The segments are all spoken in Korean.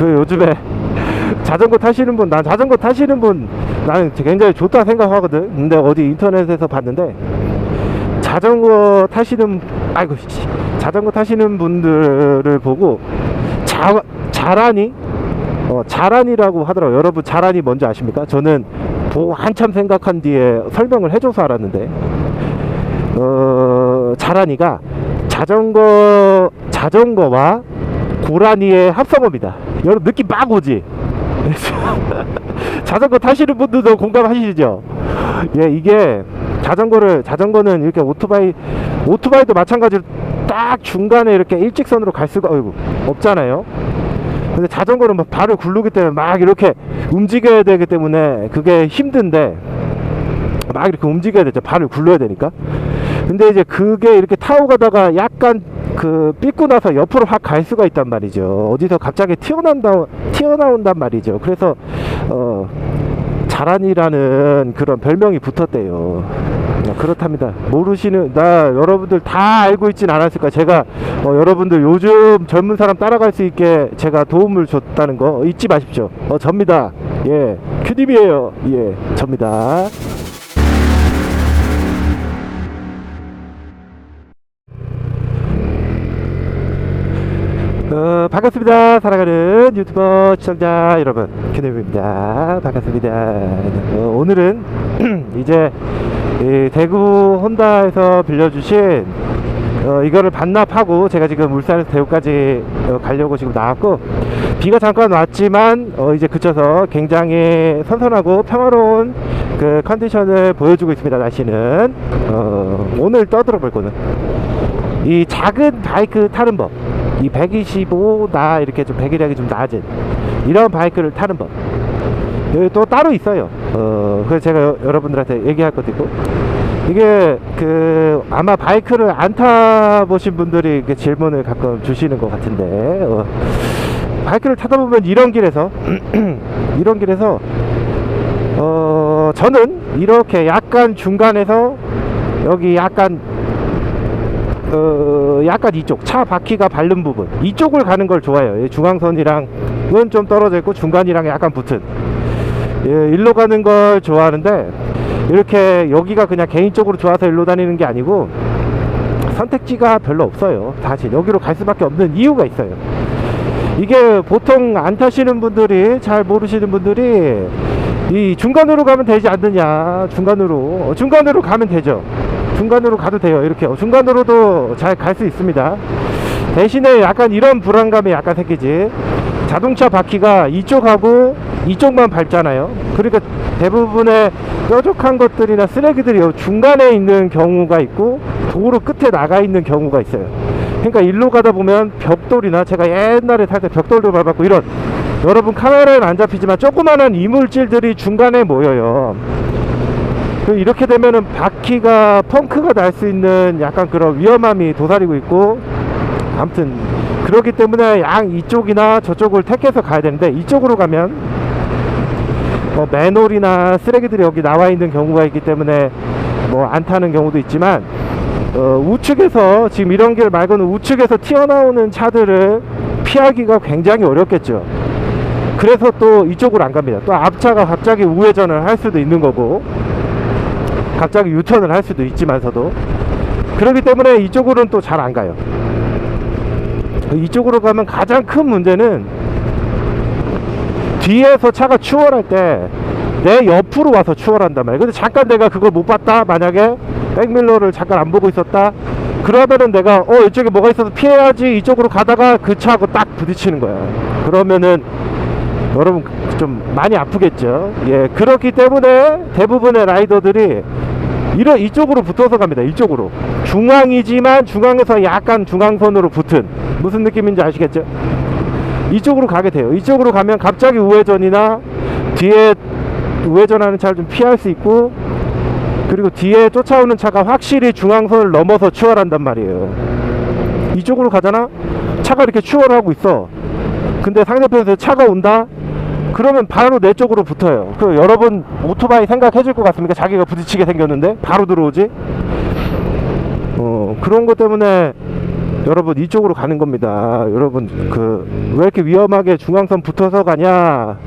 그 요즘에 자전거 타시는 분, 난 자전거 타시는 분 나는 굉장히 좋다 생각하거든. 근데 어디 인터넷에서 봤는데 자전거 타시는 아이고 씨, 자전거 타시는 분들을 보고 자 자란이 어, 자란이라고 하더라고요. 여러분 자란이 뭔지 아십니까? 저는 보고 한참 생각한 뒤에 설명을 해줘서 알았는데 어, 자란이가 자전거 자전거와 고라니의 합성어입니다. 여러분 느낌 막 오지? 자전거 타시는 분들도 공감하시죠? 예, 이게 자전거를 자전거는 이렇게 오토바이 오토바이도 마찬가지로 딱 중간에 이렇게 일직선으로 갈 수가 어이구, 없잖아요. 근데 자전거는 막 발을 굴르기 때문에 막 이렇게 움직여야 되기 때문에 그게 힘든데 막 이렇게 움직여야 되죠. 발을 굴려야 되니까. 근데 이제 그게 이렇게 타고 가다가 약간 그 삐고 나서 옆으로 확 갈 수가 있단 말이죠. 어디서 갑자기 튀어나온다, 튀어나온단 말이죠. 그래서, 어, 자란이라는 그런 별명이 붙었대요. 어, 그렇답니다. 모르시는, 나 여러분들 다 알고 있진 않았을까. 제가, 어, 여러분들 요즘 젊은 사람 따라갈 수 있게 제가 도움을 줬다는 거 잊지 마십시오. 어, 접니다. 예. 큐님이에요. 예. 접니다. 어, 반갑습니다. 사랑하는 유튜버 시청자 여러분, 큐네입니다. 반갑습니다. 어, 오늘은 이제 이 대구 혼다에서 빌려주신 어, 이거를 반납하고 제가 지금 울산에서 대구까지 어, 가려고 지금 나왔고 비가 잠깐 왔지만 어, 이제 그쳐서 굉장히 선선하고 평화로운 그 컨디션을 보여주고 있습니다. 날씨는 어, 오늘 떠들어 볼 거는 이 작은 바이크 타는 법. 이 125나 이렇게 좀 배기량이 좀 낮은 이런 바이크를 타는 법. 여기 또 따로 있어요. 어, 그래서 제가 여- 여러분들한테 얘기할 것도 있고. 이게 그 아마 바이크를 안 타보신 분들이 질문을 가끔 주시는 것 같은데 어, 바이크를 타다 보면 이런 길에서 이런 길에서 어 저는 이렇게 약간 중간에서 여기 약간 어, 약간 이쪽 차 바퀴가 밟는 부분 이쪽을 가는 걸 좋아해요. 이 중앙선이랑은 좀 떨어져 있고 중간이랑 약간 붙은 예, 일로 가는 걸 좋아하는데 이렇게 여기가 그냥 개인적으로 좋아서 일로 다니는 게 아니고 선택지가 별로 없어요. 사실 여기로 갈 수밖에 없는 이유가 있어요. 이게 보통 안 타시는 분들이 잘 모르시는 분들이 이 중간으로 가면 되지 않느냐 중간으로 어, 중간으로 가면 되죠 중간으로 가도 돼요. 이렇게 어, 중간으로도 잘 갈 수 있습니다. 대신에 약간 이런 불안감이 약간 생기지. 자동차 바퀴가 이쪽하고 이쪽만 밟잖아요. 그러니까 대부분의 뾰족한 것들이나 쓰레기들이 요 중간에 있는 경우가 있고 도로 끝에 나가 있는 경우가 있어요. 그러니까 일로 가다 보면 벽돌이나 제가 옛날에 탈 때 벽돌도 밟았고 이런. 여러분 카메라에는 안 잡히지만 조그마한 이물질들이 중간에 모여요 그 이렇게 되면은 바퀴가 펑크가 날 수 있는 약간 그런 위험함이 도사리고 있고 아무튼 그렇기 때문에 양 이쪽이나 저쪽을 택해서 가야 되는데 이쪽으로 가면 뭐 맨홀이나 쓰레기들이 여기 나와 있는 경우가 있기 때문에 뭐 안 타는 경우도 있지만 어, 우측에서 지금 이런 길 말고는 우측에서 튀어나오는 차들을 피하기가 굉장히 어렵겠죠. 그래서 또 이쪽으로 안 갑니다. 또 앞차가 갑자기 우회전을 할 수도 있는 거고, 갑자기 유턴을 할 수도 있지만서도, 그렇기 때문에 이쪽으로는 또 잘 안 가요. 이쪽으로 가면 가장 큰 문제는 뒤에서 차가 추월할 때 내 옆으로 와서 추월한단 말이에요. 근데 잠깐 내가 그걸 못 봤다? 만약에 백밀러를 잠깐 안 보고 있었다? 그러면은 내가 어 이쪽에 뭐가 있어서 피해야지 이쪽으로 가다가 그 차하고 딱 부딪히는 거야. 그러면은 여러분 좀 많이 아프겠죠. 예 그렇기 때문에 대부분의 라이더들이 이런 이쪽으로 붙어서 갑니다. 이쪽으로 중앙이지만 중앙에서 약간 중앙선으로 붙은 무슨 느낌인지 아시겠죠? 이쪽으로 가게 돼요. 이쪽으로 가면 갑자기 우회전이나 뒤에 우회전하는 차를 좀 피할 수 있고 그리고 뒤에 쫓아오는 차가 확실히 중앙선을 넘어서 추월한단 말이에요. 이쪽으로 가잖아? 차가 이렇게 추월하고 있어. 근데 상대편에서 차가 온다? 그러면 바로 내 쪽으로 붙어요. 그 여러분 오토바이 생각해 줄 것 같습니까? 자기가 부딪히게 생겼는데 바로 들어오지? 어, 그런 것 때문에 여러분 이쪽으로 가는 겁니다. 여러분 그 왜 이렇게 위험하게 중앙선 붙어서 가냐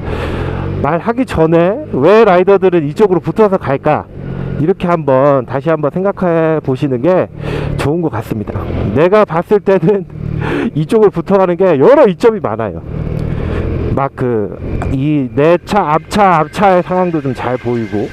말하기 전에 왜 라이더들은 이쪽으로 붙어서 갈까? 이렇게 한번 다시 한번 생각해 보시는 게 좋은 것 같습니다. 내가 봤을 때는 이쪽을 붙어가는 게 여러 이점이 많아요. 막 그 이 내 차 앞차 앞차의 상황도 좀 잘 보이고